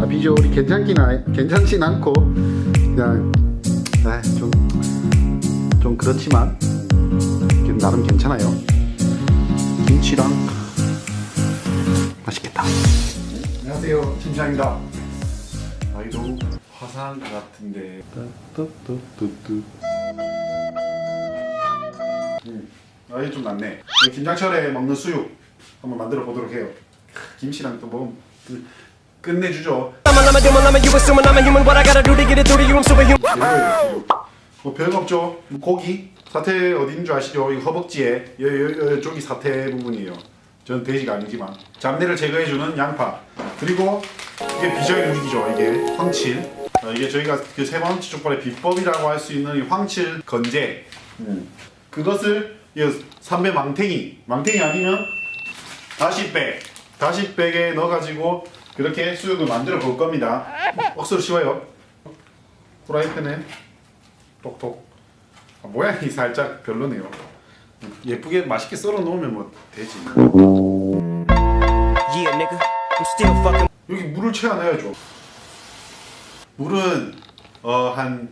아, 비주얼이 괜찮긴 하, 괜찮진 않고 그냥 아, 좀, 좀 그렇지만 나름 괜찮아요. 김치랑 맛있겠다. 안녕하세요, 팀장입니다. 아이도 화사한 것 같은데. 뚜뚜뚜뚜. 음, 아이 좀 낫네. 이 김장철에 먹는 수육 한번 만들어 보도록 해요. 김치랑 또 뭐 끝내주죠. 재료. 뭐 별거 없죠. 고기 사태 어디인 줄 아시죠? 이 허벅지에 여, 여, 여 쪽이 사태 부분이에요. 저는 돼지가 아니지만 잡내를 제거해주는 양파 그리고 이게 비적인 무기죠. 이게 황칠. 어, 이게 저희가 그 세번치 족발의 비법이라고 할 수 있는 이 황칠 건제. 음. 그것을 이 삼배 망탱이, 망탱이 아니면 다시 백, 다시 백에 넣어가지고 그렇게 수육을 만들어 볼 겁니다. 억수로 쉬워요. 프라이팬에 똑똑. 아, 모양이 살짝 별로네요. 예쁘게 맛있게 썰어 놓으면 뭐 되지. 여기 물을 채워 넣어야죠. 물은 어 한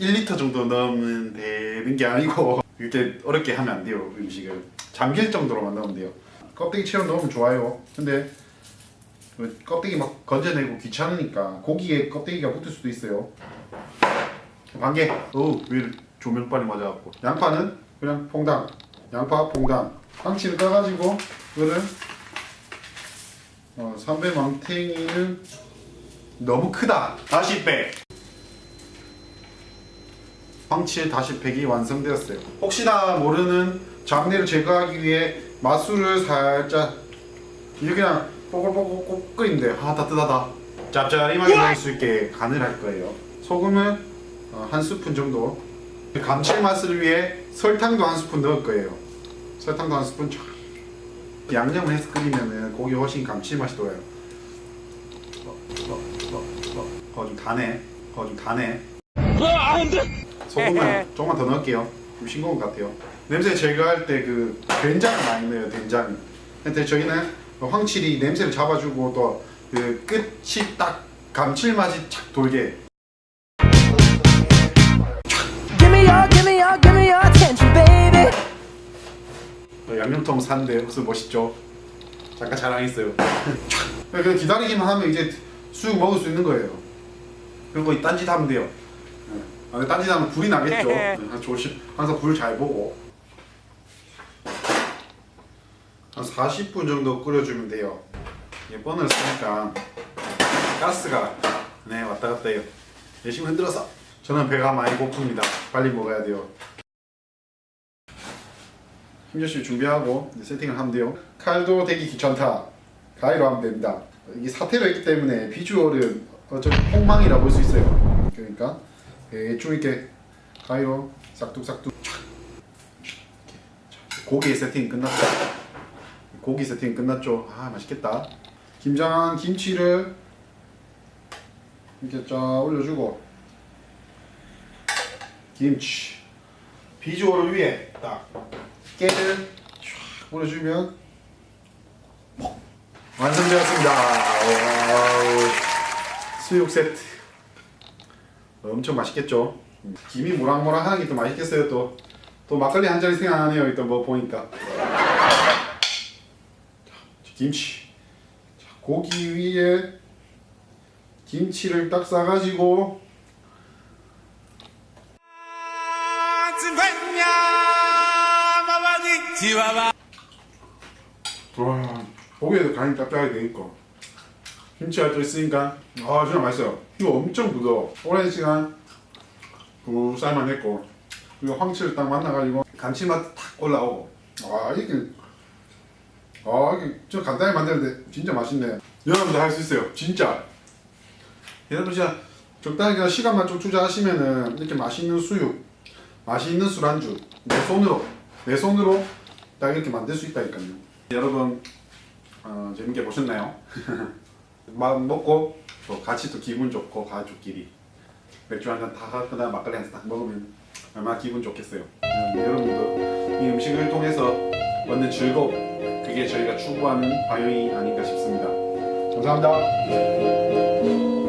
1리터 정도 넣으면 되는 게 아니고 이렇게 어렵게 하면 안 돼요 음식을 잠길 정도로만 넣으면 돼요. 껍데기 채워 넣으면 좋아요. 근데 그 껍데기 막 건져내고 귀찮으니까 고기에 껍데기가 붙을 수도 있어요. 반개. 어왜 조명빨이 맞아갖고. 양파는 그냥 퐁당. 양파 퐁당. 황치를 까가지고 그거를 어, 삼배 망탱이는 너무 크다. 다시 빼. 황치의 다시 팩이 완성되었어요. 혹시나 모르는 잡내를 제거하기 위해 맛술을 살짝 이렇게 그냥 뽀글뽀글 끓인데 아 따뜻하다. 짭짤하게 먹을 수 있게 간을 할 거예요. 소금은 어, 한 스푼 정도. 감칠맛을 위해 설탕도 한 스푼 넣을 거예요. 설탕도 한 스푼 쫙. 양념을 해서 끓이면은 고기 훨씬 감칠맛이 돌아요. 어, 좀 다네. 어, 좀 다네. 소금만 조금만 더 넣을게요. 좀 싱거운 것 같아요. 냄새 제거할 때 그 된장을 많이 넣어요. 된장. 근데 저희는 그 황칠이 냄새를 잡아주고 또 그 끝이 딱 감칠맛이 착 돌게. 어, 양념통 산데 무슨 멋있죠? 잠깐 자랑했어요. 그냥 기다리기만 하면 이제 수육 먹을 수 있는 거예요. 그리고 이 딴짓 하면 돼요. 네. 아, 딴짓 하면 불이 나겠죠. 네, 조심. 항상 불 잘 보고. 한 40분 정도 끓여주면 돼요. 이게 뻔을 쓰니까 가스가 네 왔다 갔다 해요. 열심히 흔들어서. 저는 배가 많이 고픕니다. 빨리 먹어야 돼요. 힘조씨 준비하고 세팅을 하면 돼요. 칼도 되기 귀찮다. 가위로 하면 됩니다. 이게 사태로 했기 때문에 비주얼은 어, 좀 폭망이라 볼 수 있어요. 그러니까 대충 이렇게 가위로 싹둑싹둑 고기 세팅 끝났죠. 고기 세팅 끝났죠. 아 맛있겠다. 김장한 김치를 이렇게 쫙 올려주고 김치 비주얼을 위해 딱 깨를 쫙 뿌려주면 완성되었습니다. 와우. 수육 세트. 엄청 맛있겠죠? 김이 모락모락하는 게 또 맛있겠어요 또. 또 막걸리 한 잔이 생각나네요 일단 뭐 보니까. 자, 김치. 자, 고기 위에 김치를 딱 싸가지고. 와 고기에도 간이 짭짤하게 되니까. 김치가 또 있으니까. 아 진짜 맛있어요. 이거 엄청 부드러워. 오랜 시간 부쌀만 했고. 그리고 황치를 딱 만나가지고 감칠맛 탁 올라오고. 아 이게 아 이게 좀 간단히 만드는데 진짜 맛있네 여러분도 할 수 있어요 진짜 여러분 진짜 적당히 그냥 시간만 좀 투자하시면은 이렇게 맛있는 수육 맛있는 술안주 내 손으로 내 손으로 딱 이렇게 만들 수 있다니까요 여러분 어, 재밌게 보셨나요? 막 먹고 또 같이 또 기분 좋고 가족끼리 맥주 한 잔 다 하거나 막걸리 한 잔 딱 먹으면 얼마나 기분 좋겠어요. 음, 여러분도 이 음식을 통해서 얻는 즐거움 그게 저희가 추구하는 방향이 아닌가 싶습니다. 감사합니다.